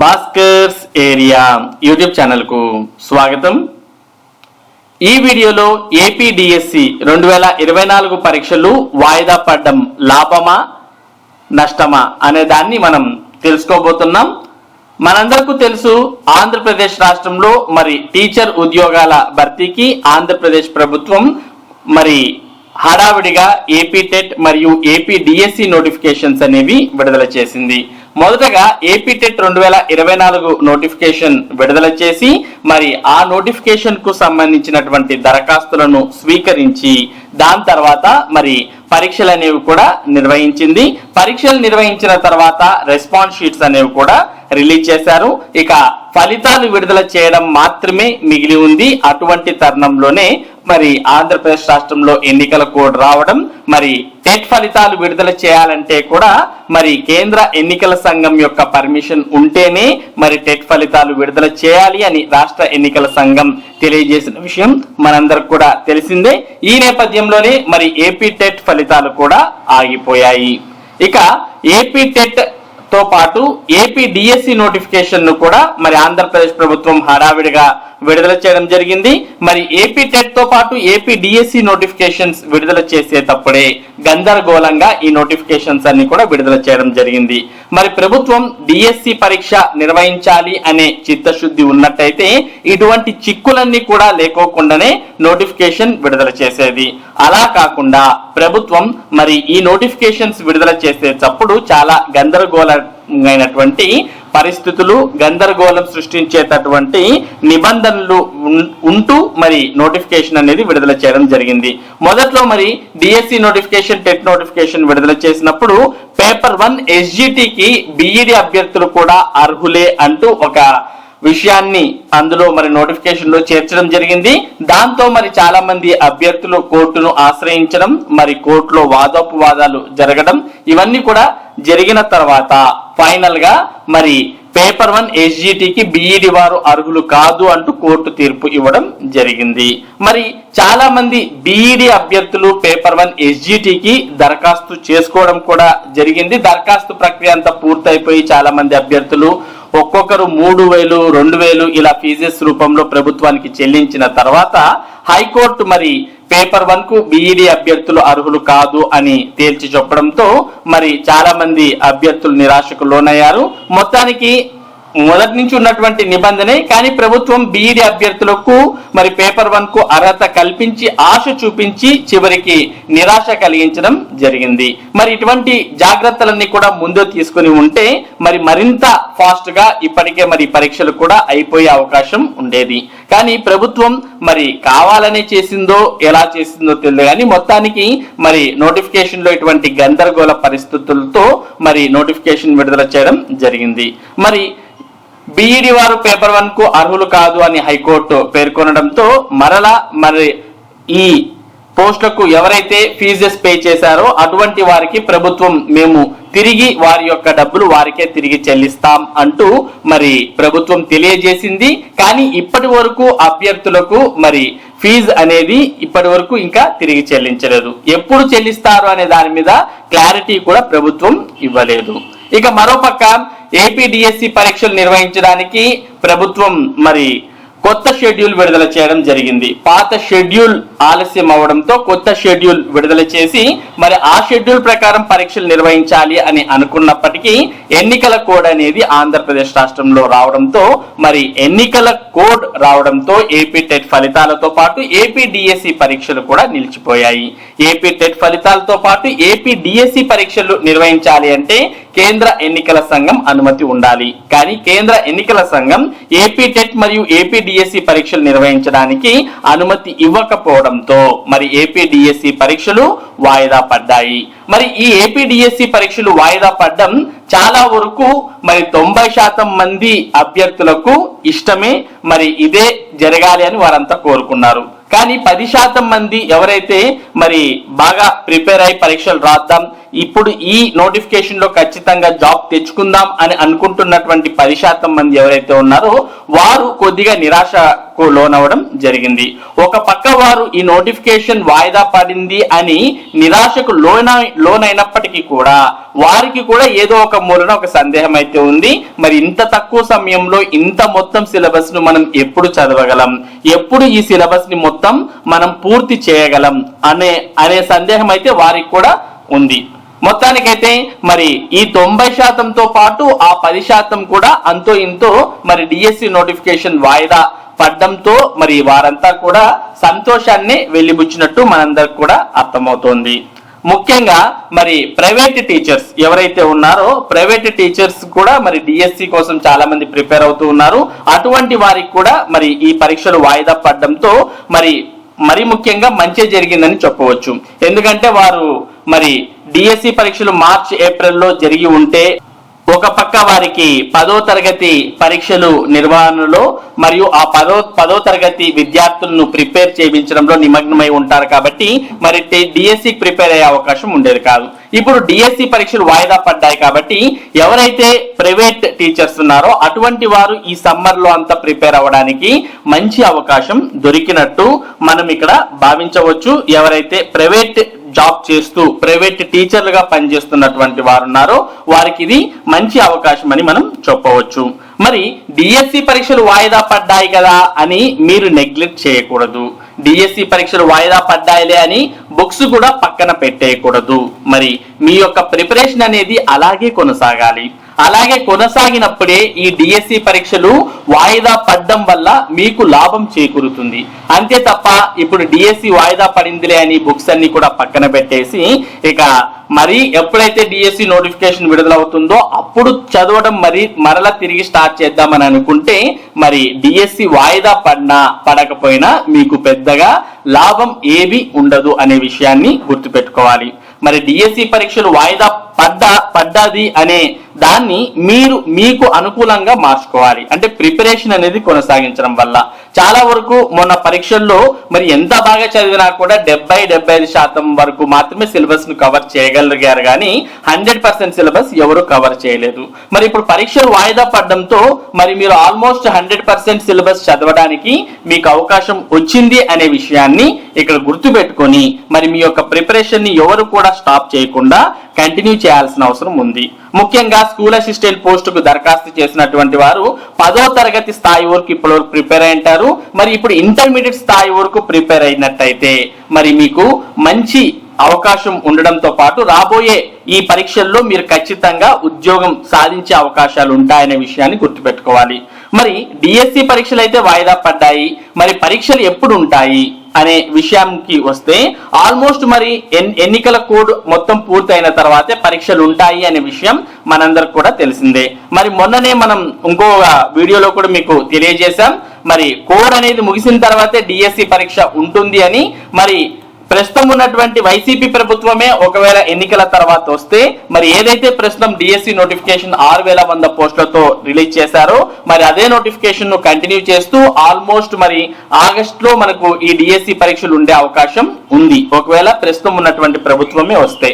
Bhaskar's area YouTube ఛానల్కు స్వాగతం. ఈ వీడియోలో ఏపీడిఎస్సి రెండు వేల ఇరవై నాలుగు పరీక్షలు వాయిదా పడడం లాభమా నష్టమా అనే దాన్ని మనం తెలుసుకోబోతున్నాం. మనందరికీ తెలుసు ఆంధ్రప్రదేశ్ రాష్ట్రంలో మరి టీచర్ ఉద్యోగాల భర్తీకి ఆంధ్రప్రదేశ్ ప్రభుత్వం మరి హడావిడిగా ఏపీ టెట్ మరియు ఏపీ డిఎస్సి నోటిఫికేషన్స్ అనేవి విడుదల చేసింది. మొదటగా ఏపీ టెట్ రెండు వేల ఇరవై నాలుగు నోటిఫికేషన్ విడుదల చేసి మరి ఆ నోటిఫికేషన్కు సంబంధించినటువంటి దరఖాస్తులను స్వీకరించి దాని తర్వాత మరి పరీక్షలు అనేవి కూడా నిర్వహించింది. పరీక్షలు నిర్వహించిన తర్వాత రెస్పాన్స్ షీట్స్ అనేవి కూడా రిలీజ్ చేశారు. ఇక ఫలితాలు విడుదల చేయడం మాత్రమే మిగిలి ఉంది. అటువంటి తరుణంలోనే మరి ఆంధ్రప్రదేశ్ రాష్ట్రంలో ఎన్నికల కోడ్ రావడం మరి టెట్ ఫలితాలు విడుదల చేయాలంటే కూడా మరి కేంద్ర ఎన్నికల సంఘం యొక్క పర్మిషన్ ఉంటేనే మరి టెట్ ఫలితాలు విడుదల చేయాలి అని రాష్ట్ర ఎన్నికల సంఘం తెలియజేసిన విషయం మనందరికి కూడా తెలిసిందే. ఈ నేపథ్యంలోనే మరి ఏపీ టెట్ ఫలితాలు కూడా ఆగిపోయాయి. ఇక ఏపీ టెట్ తో పాటు ఏపీ డిఎస్సి నోటిఫికేషన్ను కూడా మరి ఆంధ్రప్రదేశ్ ప్రభుత్వం హడావిడిగా విడుదల చేయడం జరిగింది. మరి ఏపీ టెట్తో పాటు ఏపీ డిఎస్సి నోటిఫికేషన్స్ విడుదల చేసేటప్పుడే గందరగోళంగా ఈ నోటిఫికేషన్స్ అన్ని కూడా విడుదల చేయడం జరిగింది. మరి ప్రభుత్వం డిఎస్సి పరీక్ష నిర్వహించాలి అనే చిత్తశుద్ధి ఉన్నట్టయితే ఇటువంటి చిక్కులన్నీ కూడా లేకోకుండానే నోటిఫికేషన్ విడుదల చేసేది. అలా కాకుండా ప్రభుత్వం మరి ఈ నోటిఫికేషన్స్ విడుదల చేసేటప్పుడు చాలా గందరగోళమైనటువంటి పరిస్థితులు గందరగోళం సృష్టించేటటువంటి నిబంధనలు ఉంటూ మరి నోటిఫికేషన్ అనేది విడుదల చేయడం జరిగింది. మొదట్లో మరి డిఎస్సి నోటిఫికేషన్ టెట్ నోటిఫికేషన్ విడుదల చేసినప్పుడు పేపర్ వన్ ఎస్జిటికి బిఈడి అభ్యర్థులు కూడా అర్హులే అంటూ ఒక విషయాన్ని అందులో మరి నోటిఫికేషన్లో చేర్చడం జరిగింది. దాంతో మరి చాలా మంది అభ్యర్థులు కోర్టును ఆశ్రయించడం మరి కోర్టులో వాదోపవాదాలు జరగడం ఇవన్నీ కూడా జరిగిన తర్వాత ఫైనల్గా మరి పేపర్ వన్ ఎస్జిటికి బిఈడి వారు అర్హులు కాదు అంటూ కోర్టు తీర్పు ఇవ్వడం జరిగింది. మరి చాలా మంది బిఈడి అభ్యర్థులు పేపర్ వన్ ఎస్జిటికి దరఖాస్తు చేసుకోవడం కూడా జరిగింది. దరఖాస్తు ప్రక్రియ అంతా పూర్తయిపోయి చాలా మంది అభ్యర్థులు ఒక్కొక్కరు మూడు వేలు రెండు వేలు ఇలా ఫీజెస్ రూపంలో ప్రభుత్వానికి చెల్లించిన తర్వాత హైకోర్టు మరి పేపర్ వన్కు బిఈడి అభ్యర్థులు అర్హులు కాదు అని తేల్చి చెప్పడంతో మరి చాలా మంది అభ్యర్థులు నిరాశకు లోనయ్యారు. మొత్తానికి మొదటి నుంచి ఉన్నటువంటి నిబంధనే కానీ ప్రభుత్వం బీఈడి అభ్యర్థులకు మరి పేపర్ వన్కు అర్హత కల్పించి ఆశ చూపించి చివరికి నిరాశ కలిగించడం జరిగింది. మరి ఇటువంటి జాగ్రత్తలన్నీ కూడా ముందు తీసుకుని ఉంటే మరి మరింత ఫాస్ట్గా ఇప్పటికే మరి పరీక్షలు కూడా అయిపోయే అవకాశం ఉండేది. కానీ ప్రభుత్వం మరి కావాలనే చేసిందో ఎలా చేసిందో తెలియదు. కానీ మొత్తానికి మరి నోటిఫికేషన్లో ఇటువంటి గందరగోళ పరిస్థితులతో మరి నోటిఫికేషన్ విడుదల చేయడం జరిగింది. మరి బీఈడి వారు పేపర్ వన్కు అర్హులు కాదు అని హైకోర్టు పేర్కొనడంతో మరలా మరి ఈ పోస్టులకు ఎవరైతే ఫీజెస్ పే చేశారో అటువంటి వారికి ప్రభుత్వం మేము తిరిగి వారి యొక్క డబ్బులు వారికే తిరిగి చెల్లిస్తాం అంటూ మరి ప్రభుత్వం తెలియజేసింది. కానీ ఇప్పటి వరకు అభ్యర్థులకు మరి ఫీజు అనేది ఇప్పటి వరకు ఇంకా తిరిగి చెల్లించలేదు. ఎప్పుడు చెల్లిస్తారు అనే దాని మీద క్లారిటీ కూడా ప్రభుత్వం ఇవ్వలేదు. ఇక మరోపక్క ఏపీ డిఎస్సి పరీక్షలు నిర్వహించడానికి ప్రభుత్వం మరి కొత్త షెడ్యూల్ విడుదల చేయడం జరిగింది. పాత షెడ్యూల్ ఆలస్యం అవడంతో కొత్త షెడ్యూల్ విడుదల చేసి మరి ఆ షెడ్యూల్ ప్రకారం పరీక్షలు నిర్వహించాలి అని అనుకున్నప్పటికీ ఎన్నికల కోడ్ అనేది ఆంధ్రప్రదేశ్ రాష్ట్రంలో రావడంతో మరి ఎన్నికల కోడ్ రావడంతో ఏపీ టెట్ ఫలితాలతో పాటు ఏపీ డిఎస్సి పరీక్షలు కూడా నిలిచిపోయాయి. ఏపీ టెట్ ఫలితాలతో పాటు ఏపీ డిఎస్సి పరీక్షలు నిర్వహించాలి అంటే కేంద్ర ఎన్నికల సంఘం అనుమతి ఉండాలి. కానీ కేంద్ర ఎన్నికల సంఘం ఏపీ టెట్ మరియు ఏపీ ఏపీడిఎస్సి పరీక్షలు నిర్వహించడానికి అనుమతి ఇవ్వకపోవడంతో మరి ఏపీ డిఎస్సి పరీక్షలు వాయిదా పడ్డాయి. మరి ఈ ఏపీడిఎస్సి పరీక్షలు వాయిదా పడ్డం చాలా వరకు మరి తొంభై శాతం మంది అభ్యర్థులకు ఇష్టమే మరి ఇదే జరగాలి అని వారంతా కోరుకున్నారు. కానీ పది శాతం మంది ఎవరైతే మరి బాగా ప్రిపేర్ అయి పరీక్షలు రాద్దాం ఇప్పుడు ఈ నోటిఫికేషన్లో ఖచ్చితంగా జాబ్ తెచ్చుకుందాం అని అనుకుంటున్నటువంటి పది శాతం మంది ఎవరైతే ఉన్నారో వారు కొద్దిగా నిరాశకు లోనవడం జరిగింది. ఒక పక్క వారు ఈ నోటిఫికేషన్ వాయిదా పడింది అని నిరాశకు లోన లోనైనప్పటికీ కూడా వారికి కూడా ఏదో ఒక మూలన ఒక సందేహం అయితే ఉంది. మరి ఇంత తక్కువ సమయంలో ఇంత మొత్తం సిలబస్ను మనం ఎప్పుడు చదవగలం? ఎప్పుడు ఈ సిలబస్ని మొత్తం మనం పూర్తి చేయగలం? అనే అనే సందేహం అయితే వారికి కూడా ఉంది. మొత్తానికైతే మరి ఈ తొంభై శాతంతో పాటు ఆ పది శాతం కూడా అంతో ఇంతో మరి డిఎస్సి నోటిఫికేషన్ వాయిదా పడ్డంతో మరి వారంతా కూడా సంతోషాన్ని వెళ్ళిబుచ్చినట్టు మనందరికి కూడా అర్థమవుతోంది. ముఖ్యంగా మరి ప్రైవేట్ టీచర్స్ ఎవరైతే ఉన్నారో ప్రైవేట్ టీచర్స్ కూడా మరి డిఎస్సి కోసం చాలా మంది ప్రిపేర్ అవుతూ ఉన్నారు. అటువంటి వారికి కూడా మరి ఈ పరీక్షలు వాయిదా పడడంతో మరి మరి ముఖ్యంగా మంచి జరిగిందని చెప్పవచ్చు. ఎందుకంటే వారు మరి డిఎస్సి పరీక్షలు మార్చ్ ఏప్రిల్లో జరిగి ఉంటే ఒక పక్క వారికి పదో తరగతి పరీక్షలు నిర్వహణలో మరియు ఆ పదో పదో తరగతి విద్యార్థులను ప్రిపేర్ చేయించడంలో నిమగ్నమై ఉంటారు కాబట్టి మరి డిఎస్సి ప్రిపేర్ అయ్యే అవకాశం ఉండేది కాదు. ఇప్పుడు డిఎస్సి పరీక్షలు వాయిదా పడ్డాయి కాబట్టి ఎవరైతే ప్రైవేట్ టీచర్స్ ఉన్నారో అటువంటి వారు ఈ సమ్మర్లో అంతా ప్రిపేర్ అవ్వడానికి మంచి అవకాశం దొరికినట్టు మనం ఇక్కడ భావించవచ్చు. ఎవరైతే ప్రైవేట్ జాబ్ చేస్తూ ప్రైవేట్ టీచర్లుగా పనిచేస్తున్నటువంటి వారున్నారో. వారికి ఇది మంచి అవకాశం అని మనం చెప్పవచ్చు. మరి డిఎస్సి పరీక్షలు వాయిదా పడ్డాయి కదా అని మీరు నెగ్లెక్ట్ చేయకూడదు. డిఎస్సి పరీక్షలు వాయిదా పడ్డాయిలే అని బుక్స్ కూడా పక్కన పెట్టేయకూడదు. మరి మీ యొక్క ప్రిపరేషన్ అనేది అలాగే కొనసాగాలి. అలాగే కొనసాగినప్పుడే ఈ డిఎస్సి పరీక్షలు వాయిదా పడ్డం వల్ల మీకు లాభం చేకూరుతుంది. అంతే తప్ప ఇప్పుడు డిఎస్సి వాయిదా పడిందిలే అని బుక్స్ అన్ని కూడా పక్కన పెట్టేసి ఇక మరి ఎప్పుడైతే డిఎస్సి నోటిఫికేషన్ విడుదలవుతుందో అప్పుడు చదవడం మరి మరలా తిరిగి స్టార్ట్ చేద్దామని అనుకుంటే మరి డిఎస్సి వాయిదా పడినా పడకపోయినా మీకు పెద్దగా లాభం ఏవి ఉండదు అనే విషయాన్ని గుర్తుపెట్టుకోవాలి. మరి డిఎస్సి పరీక్షలు వాయిదా పడ్డా పడ్డాది అనే దాన్ని మీరు మీకు అనుకూలంగా మార్చుకోవాలి. అంటే ప్రిపరేషన్ అనేది కొనసాగించడం వల్ల. చాలా వరకు మొన్న పరీక్షల్లో మరి ఎంత బాగా చదివినా కూడా డెబ్బై డెబ్బై ఐదు శాతం వరకు మాత్రమే సిలబస్ను కవర్ చేయగలిగారు కానీ హండ్రెడ్ పర్సెంట్ సిలబస్ ఎవరు కవర్ చేయలేదు. మరి ఇప్పుడు పరీక్షలు వాయిదా పడడంతో మరి మీరు ఆల్మోస్ట్ హండ్రెడ్ పర్సెంట్ సిలబస్ చదవడానికి మీకు అవకాశం వచ్చింది అనే విషయాన్ని ఇక్కడ గుర్తుపెట్టుకొని మరి మీ యొక్క ప్రిపరేషన్ని ఎవరు కూడా స్టాప్ చేయకుండా కంటిన్యూ చేయాల్సిన అవసరం ఉంది. ముఖ్యంగా స్కూల్ అసిస్టెంట్ పోస్టుకు దరఖాస్తు చేసినటువంటి వారు పదో తరగతి స్థాయి వరకు ఇప్పటి వరకు ప్రిపేర్ అయింటారు మరి ఇప్పుడు ఇంటర్మీడియట్ స్థాయి వరకు ప్రిపేర్ అయినట్టయితే మరి మీకు మంచి అవకాశం ఉండడంతో పాటు రాబోయే ఈ పరీక్షల్లో మీరు ఖచ్చితంగా ఉద్యోగం సాధించే అవకాశాలు ఉంటాయనే విషయాన్ని గుర్తుపెట్టుకోవాలి. మరి డిఎస్సి పరీక్షలు అయితే వాయిదా పడ్డాయి. మరి పరీక్షలు ఎప్పుడు ఉంటాయి అనే విషయానికి వస్తే ఆల్మోస్ట్ మరి ఎన్నికల కోడ్ మొత్తం పూర్తయిన తర్వాతే పరీక్షలు ఉంటాయి అనే విషయం మనందరికి కూడా తెలిసిందే. మరి మొన్ననే మనం ఇంకో వీడియోలో కూడా మీకు తెలియజేశాం. మరి కోడ్ అనేది ముగిసిన తర్వాతే డిఎస్సి పరీక్ష ఉంటుంది అని. మరి ప్రస్తుతం ఉన్నటువంటి వైసీపీ ప్రభుత్వమే ఒకవేళ ఎన్నికల తర్వాత వస్తే మరి ఏదైతే ప్రస్తుతం డిఎస్సి నోటిఫికేషన్ ఆరు వేల వంద పోస్టులతో రిలీజ్ చేశారో మరి అదే నోటిఫికేషన్ను కంటిన్యూ చేస్తూ ఆల్మోస్ట్ మరి ఆగస్ట్లో మనకు ఈ డిఎస్సి పరీక్షలు ఉండే అవకాశం ఉంది. ఒకవేళ ప్రస్తుతం ఉన్నటువంటి ప్రభుత్వమే వస్తే.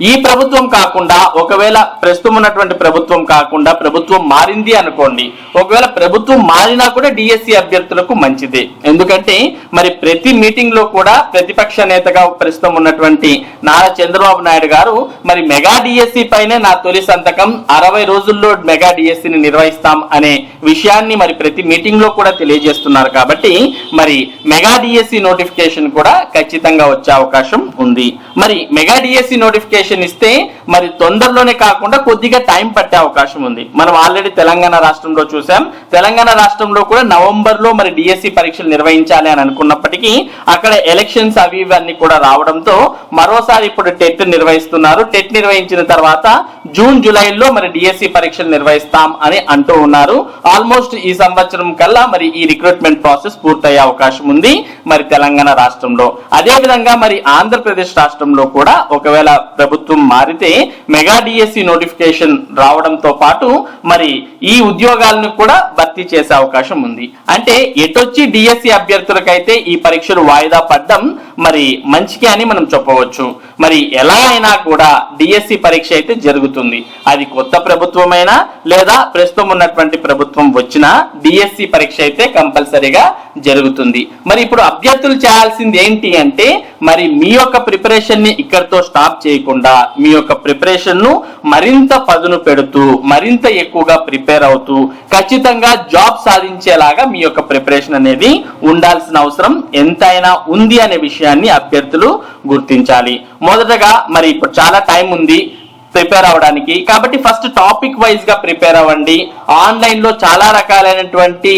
ఈ ప్రభుత్వం కాకుండా ఒకవేళ ప్రస్తుతం ఉన్నటువంటి ప్రభుత్వం కాకుండా ప్రభుత్వం మారింది అనుకోండి ఒకవేళ ప్రభుత్వం మారినా కూడా డిఎస్సి అభ్యర్థులకు మంచిది. ఎందుకంటే మరి ప్రతి మీటింగ్లో కూడా ప్రతిపక్ష నేతగా ప్రస్తుతం ఉన్నటువంటి నారా చంద్రబాబు నాయుడు గారు మరి మెగా డిఎస్సి పైనే నా తొలి సంతకం అరవై రోజుల్లో మెగా డిఎస్సిని నిర్వహిస్తాం అనే విషయాన్ని మరి ప్రతి మీటింగ్లో కూడా తెలియజేస్తున్నారు కాబట్టి మరి మెగా డిఎస్సి నోటిఫికేషన్ కూడా ఖచ్చితంగా వచ్చే అవకాశం ఉంది. మరి మెగా డిఎస్సి నోటిఫికేషన్ ఇస్తే మరి తొందరలోనే కాకుండా కొద్దిగా టైం పట్టే అవకాశం ఉంది. మనం ఆల్రెడీ తెలంగాణ రాష్ట్రంలో చూసాం. తెలంగాణ రాష్ట్రంలో కూడా నవంబర్లో మరి డిఎస్సి పరీక్షలు నిర్వహించాలి అని అనుకున్నప్పటికీ అక్కడ ఎలక్షన్స్ అవి ఇవన్నీ కూడా రావడంతో మరోసారి ఇప్పుడు టెట్ నిర్వహిస్తున్నారు. టెట్ నిర్వహించిన తర్వాత జూన్ జూలైలో మరి డిఎస్సి పరీక్షలు నిర్వహిస్తాం అని అంటూ ఉన్నారు. ఆల్మోస్ట్ ఈ సంవత్సరం కల్లా మరి ఈ రిక్రూట్మెంట్ ప్రాసెస్ పూర్తయ్యే అవకాశం ఉంది మరి తెలంగాణ రాష్ట్రంలో. అదే విధంగా మరి ఆంధ్రప్రదేశ్ రాష్ట్రంలో కూడా ఒకవేళ ప్రభుత్వం ప్రభుత్వం మారితే మెగా డిఎస్సి నోటిఫికేషన్ రావడంతో పాటు మరి ఈ ఉద్యోగాలను కూడా భర్తీ చేసే అవకాశం ఉంది. అంటే ఎటొచ్చి డిఎస్సి అభ్యర్థులకైతే ఈ పరీక్షలు వాయిదా పడ్డం మరి మంచికి అని మనం చెప్పవచ్చు. మరి ఎలా అయినా కూడా డిఎస్సి పరీక్ష అయితే జరుగుతుంది. అది కొత్త ప్రభుత్వమైనా లేదా ప్రస్తుతం ఉన్నటువంటి ప్రభుత్వం వచ్చినా డిఎస్సి పరీక్ష అయితే కంపల్సరీగా జరుగుతుంది. మరి ఇప్పుడు అభ్యర్థులు చేయాల్సింది ఏంటి అంటే మరి మీ యొక్క ప్రిపరేషన్ని ఇక్కడితో స్టాప్ చేయకుండా మీ యొక్క ప్రిపరేషన్ను మరింత పదును పెడుతూ మరింత ఎక్కువగా ప్రిపేర్ అవుతూ ఖచ్చితంగా జాబ్ సాధించేలాగా మీ యొక్క ప్రిపరేషన్ అనేది ఉండాల్సిన అవసరం ఎంతైనా ఉంది అనే విషయం విషయాన్ని అభ్యర్థులు గుర్తించాలి. మొదటగా మరి ఇప్పుడు చాలా టైం ఉంది ప్రిపేర్ అవ్వడానికి కాబట్టి ఫస్ట్ టాపిక్ వైజ్గా ప్రిపేర్ అవ్వండి. ఆన్లైన్లో చాలా రకాలైనటువంటి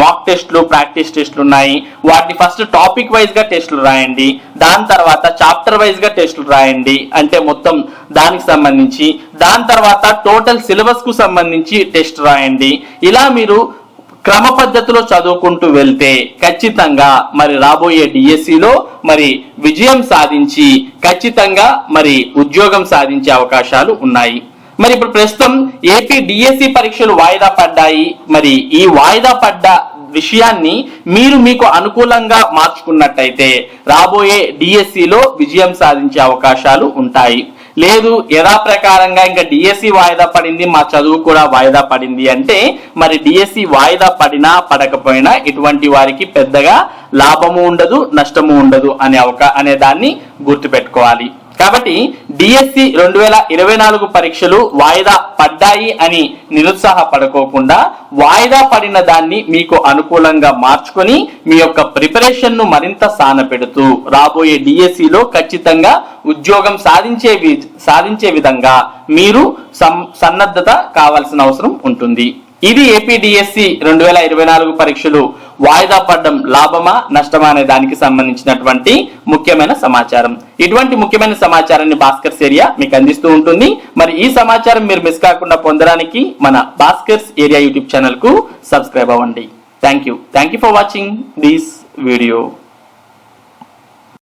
మాక్ టెస్ట్లు ప్రాక్టీస్ టెస్ట్లు ఉన్నాయి. వాటిని ఫస్ట్ టాపిక్ వైజ్గా టెస్ట్లు రాయండి. దాని తర్వాత చాప్టర్ వైజ్గా టెస్ట్లు రాయండి. అంటే మొత్తం దానికి సంబంధించి. దాని తర్వాత టోటల్ సిలబస్కు సంబంధించి టెస్ట్ రాయండి. ఇలా మీరు క్రమ పద్ధతిలో చదువుకుంటూ వెళ్తే ఖచ్చితంగా మరి రాబోయే డిఎస్సిలో మరి విజయం సాధించి ఖచ్చితంగా మరి ఉద్యోగం సాధించే అవకాశాలు ఉన్నాయి. మరి ఇప్పుడు ప్రస్తుతం ఏపీ డిఎస్సి పరీక్షలు వాయిదా పడ్డాయి. మరి ఈ వాయిదా పడ్డ విషయాన్ని మీరు మీకు అనుకూలంగా మార్చుకున్నట్టయితే రాబోయే డిఎస్సిలో విజయం సాధించే అవకాశాలు ఉంటాయి. లేదు యథాప్రకారంగా ఇంకా డిఎస్సి వాయిదా పడింది మా చదువు కూడా వాయిదా పడింది అంటే మరి డిఎస్సి వాయిదా పడినా పడకపోయినా ఇటువంటి వారికి పెద్దగా లాభము ఉండదు నష్టము ఉండదు అనే అవకా అనే దాన్ని గుర్తుపెట్టుకోవాలి. కాబట్టి డిఎస్సి రెండు వేల ఇరవై నాలుగు పరీక్షలు వాయిదా పడ్డాయి అని నిరుత్సాహపడుకోకుండా వాయిదా పడిన దాన్ని మీకు అనుకూలంగా మార్చుకొని మీ యొక్క ప్రిపరేషన్ను మరింత సానపెడుతూ రాబోయే డిఎస్సిలో ఖచ్చితంగా ఉద్యోగం సాధించే వి- సాధించే విధంగా మీరు సం- సన్నద్ధత కావాల్సిన అవసరం ఉంటుంది. ఇది ఏపీడిఎస్సి రెండు వేల ఇరవై నాలుగు పరీక్షలు వాయిదా పడడం లాభమా నష్టమా అనే దానికి సంబంధించినటువంటి ముఖ్యమైన సమాచారం. ఇటువంటి ముఖ్యమైన సమాచారాన్ని భాస్కర్స్ ఏరియా మీకు అందిస్తూ ఉంటుంది. మరి ఈ సమాచారం మీరు మిస్ కాకుండా పొందడానికి మన భాస్కర్స్ ఏరియా యూట్యూబ్ ఛానల్కు సబ్స్క్రైబ్ అవ్వండి. Thank you thank you for watching this video